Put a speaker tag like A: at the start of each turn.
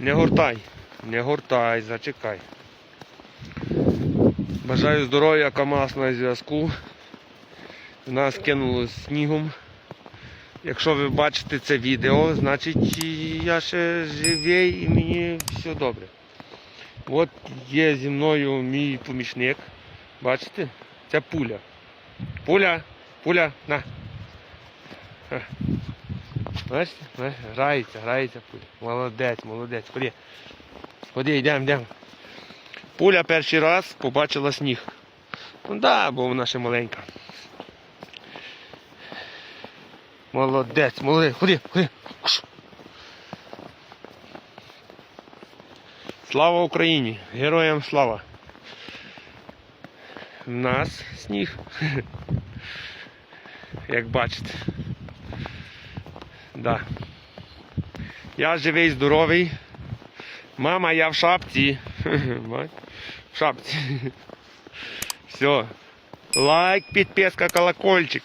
A: Не гортай, не гортай, зачекай. Бажаю здоров'я, КАМАЗ на зв'язку. Нас кинуло снігом. Якщо ви бачите це відео, значить я ще живий і мені все добре. От є зі мною мій помічник. Бачите? Це пуля. Пуля, пуля, на. Бачите? Грається, грається пуля. Молодець, молодець. Ходи. Ходи, йдемо, йдемо. Пуля перший раз побачила сніг. Ну да, бо вона ще маленька. Молодець, молодець. Ходи, ходи. Слава Україні! Героям слава! В нас сніг. Як бачите. Да. Я живий, здоровий. Мама, я в шапці. Бач? В шапці. Все. Лайк, підписка, колокольчик.